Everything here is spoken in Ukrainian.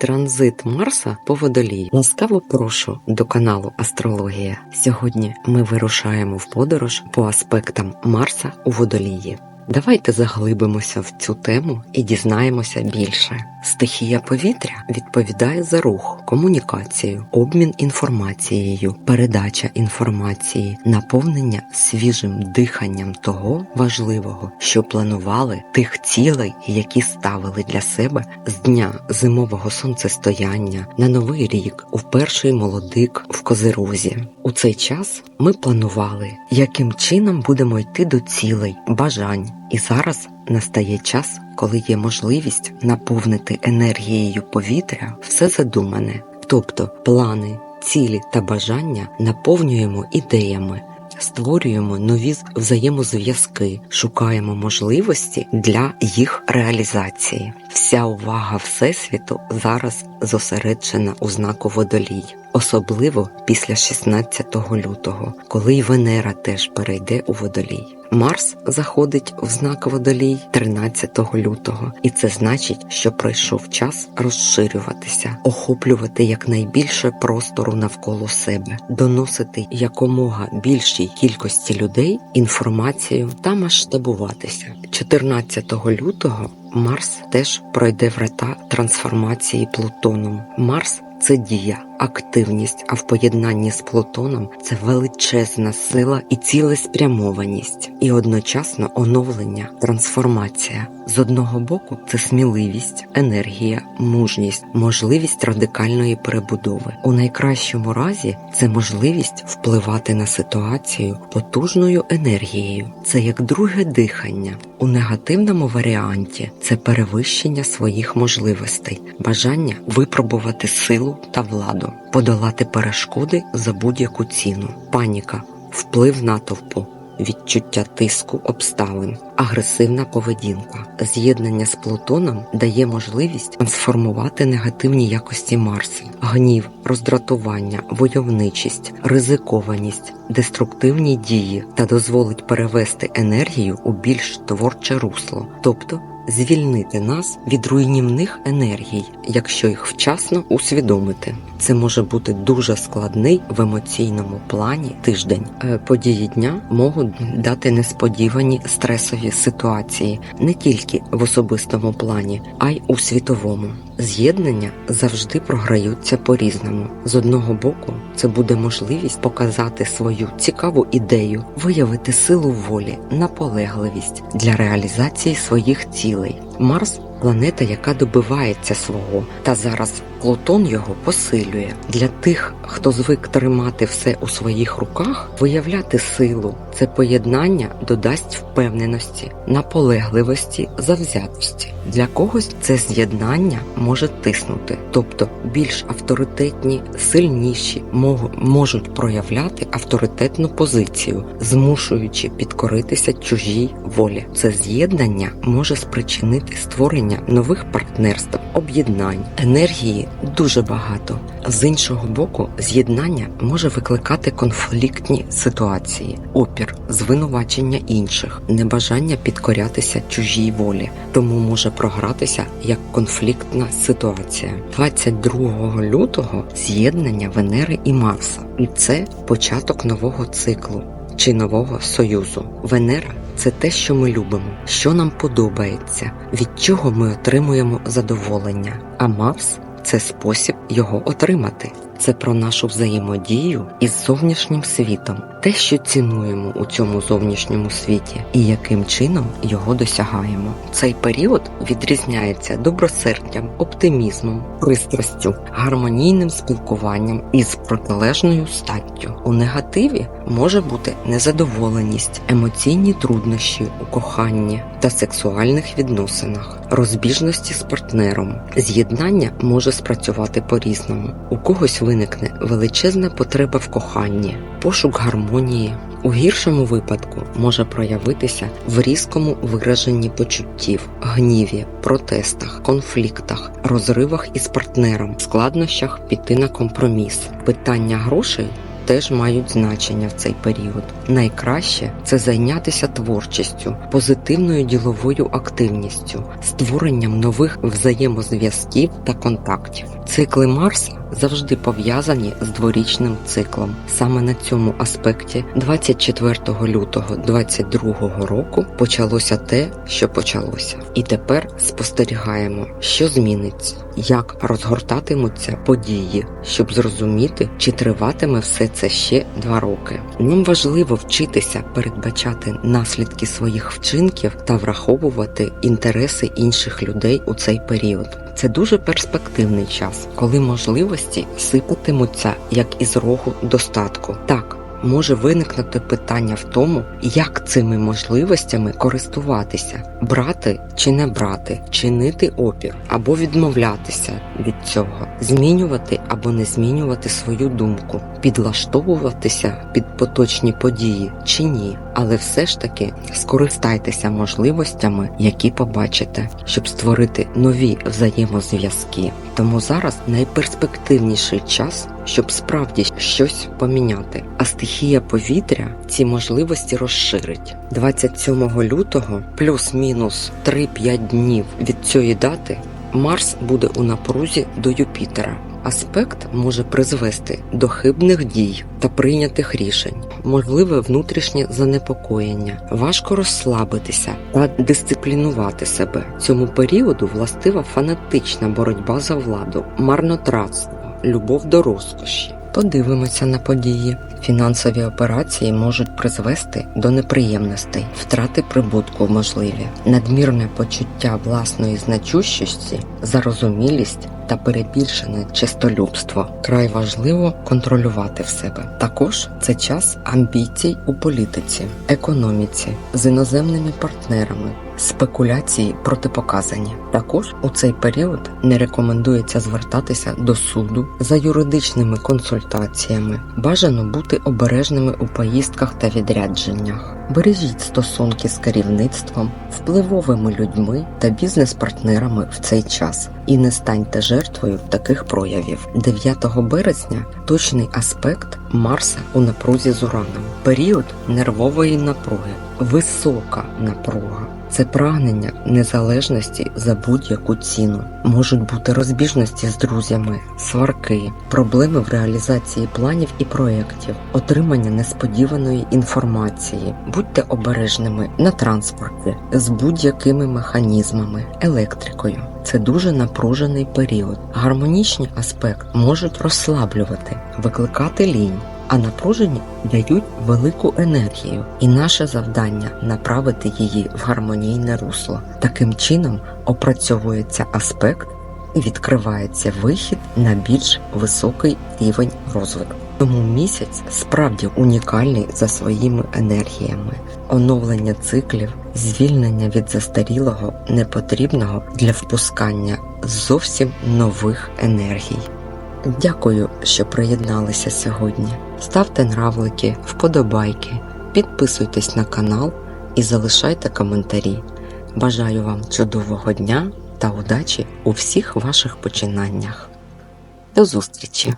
Транзит Марса по водолію. Ласкаво прошу до каналу Астрологія. Сьогодні ми вирушаємо в подорож по аспектам Марса у водолії. Давайте заглибимося в цю тему і дізнаємося більше. Стихія повітря відповідає за рух, комунікацію, обмін інформацією, передача інформації, наповнення свіжим диханням того важливого, що планували тих цілей, які ставили для себе з дня зимового сонцестояння на новий рік, у перший молодик в Козирозі. У цей час ми планували, яким чином будемо йти до цілей, бажань. І зараз настає час, коли є можливість наповнити енергією повітря все задумане, тобто плани, цілі та бажання наповнюємо ідеями. Створюємо нові взаємозв'язки, шукаємо можливості для їх реалізації. Вся увага Всесвіту зараз зосереджена у знаку водолій, особливо після 16 лютого, коли й Венера теж перейде у водолій. Марс заходить в знак водолій 13 лютого, і це значить, що пройшов час розширюватися, охоплювати якнайбільше простору навколо себе, доносити якомога більшій кількості людей інформацію та масштабуватися. 14 лютого Марс теж пройде врата трансформації Плутоном. Марс це дія, активність, а в поєднанні з Плутоном це величезна сила і цілеспрямованість, і одночасно оновлення, трансформація. З одного боку, це сміливість, енергія, мужність, можливість радикальної перебудови. У найкращому разі це можливість впливати на ситуацію потужною енергією. Це як друге дихання. У негативному варіанті це перевищення своїх можливостей, бажання випробувати силу та владу, подолати перешкоди за будь-яку ціну, паніка, вплив натовпу. Відчуття тиску обставин, агресивна поведінка, з'єднання з Плутоном дає можливість трансформувати негативні якості Марса, гнів, роздратування, войовничість, ризикованість, деструктивні дії та дозволить перевести енергію у більш творче русло, тобто звільнити нас від руйнівних енергій, якщо їх вчасно усвідомити. Це може бути дуже складний в емоційному плані тиждень. Е, Події дня можуть дати несподівані стресові ситуації не тільки в особистому плані, а й у світовому. З'єднання завжди програються по-різному. З одного боку, це буде можливість показати свою цікаву ідею, виявити силу волі, наполегливість для реалізації своїх цілей. Марс планета, яка добивається свого, та зараз Плутон його посилює. Для тих, хто звик тримати все у своїх руках, виявляти силу, це поєднання додасть впевненості, наполегливості, завзятості. Для когось це з'єднання може тиснути, тобто більш авторитетні, сильніші можуть проявляти авторитетну позицію, змушуючи підкоритися чужій волі. Це з'єднання може спричинити створення нових партнерств, об'єднань, енергії дуже багато. З іншого боку, з'єднання може викликати конфліктні ситуації, опір, звинувачення інших, небажання підкорятися чужій волі, тому може програтися як конфліктна ситуація. 22 лютого з'єднання Венери і Марса, і це початок нового циклу чи нового союзу. Венера це те, що ми любимо, що нам подобається, від чого ми отримуємо задоволення. А Марс це спосіб його отримати. Це про нашу взаємодію із зовнішнім світом, те, що цінуємо у цьому зовнішньому світі, і яким чином його досягаємо. Цей період відрізняється добросердям, оптимізмом, пристрастю, гармонійним спілкуванням із протилежною статтю. У негативі може бути незадоволеність, емоційні труднощі у коханні та сексуальних відносинах, розбіжності з партнером. З'єднання може спрацювати по-різному. У когось виникне величезна потреба в коханні, пошук гармонії. У гіршому випадку може проявитися в різкому вираженні почуттів, гніві, протестах, конфліктах, розривах із партнером, складнощах піти на компроміс. Питання грошей теж мають значення в цей період. Найкраще це зайнятися творчістю, позитивною діловою активністю, створенням нових взаємозв'язків та контактів. Цикли Марса завжди пов'язані з дворічним циклом. Саме на цьому аспекті 24 лютого 2022 року почалося те, що почалося. І тепер спостерігаємо, що зміниться, як розгортатимуться події, щоб зрозуміти, чи триватиме все це ще два роки. Нам важливо вчитися передбачати наслідки своїх вчинків та враховувати інтереси інших людей у цей період. Це дуже перспективний час, коли можливості сипатимуться як із рогу достатку. Так, може виникнути питання в тому, як цими можливостями користуватися, брати чи не брати, чинити опір або відмовлятися від цього, змінювати або не змінювати свою думку, підлаштовуватися під поточні події чи ні. Але все ж таки скористайтеся можливостями, які побачите, щоб створити нові взаємозв'язки. Тому зараз найперспективніший час, щоб справді щось поміняти. А стихія повітря ці можливості розширить. 27 лютого, плюс-мінус 3-5 днів від цієї дати, Марс буде у напрузі до Юпітера. Аспект може призвести до хибних дій та прийнятих рішень, можливе внутрішнє занепокоєння, важко розслабитися та дисциплінувати себе. Цьому періоду властива фанатична боротьба за владу, марнотратство, любов до розкоші. Подивимося на події. Фінансові операції можуть призвести до неприємностей, втрати прибутку можливі, надмірне почуття власної значущості, зарозумілість та перебільшене чистолюбство. Край важливо контролювати в себе. Також це час амбіцій у політиці, економіці, з іноземними партнерами. Спекуляції протипоказані. Також у цей період не рекомендується звертатися до суду за юридичними консультаціями. Бажано бути обережними у поїздках та відрядженнях. Бережіть стосунки з керівництвом, впливовими людьми та бізнес-партнерами в цей час і не станьте жертвою таких проявів. 9 березня точний аспект Марса у напрузі з Ураном. Період нервової напруги, висока напруга. Це прагнення незалежності за будь-яку ціну. Можуть бути розбіжності з друзями, сварки, проблеми в реалізації планів і проєктів, отримання несподіваної інформації. Будьте обережними на транспорті з будь-якими механізмами, електрикою. Це дуже напружений період. Гармонічні аспекти можуть розслаблювати, викликати лінь. А напружені дають велику енергію, і наше завдання направити її в гармонійне русло. Таким чином опрацьовується аспект і відкривається вихід на більш високий рівень розвитку. Тому місяць справді унікальний за своїми енергіями, оновлення циклів, звільнення від застарілого, непотрібного для впускання зовсім нових енергій. Дякую, що приєдналися сьогодні. Ставте нравлики, вподобайки, підписуйтесь на канал і залишайте коментарі. Бажаю вам чудового дня та удачі у всіх ваших починаннях. До зустрічі!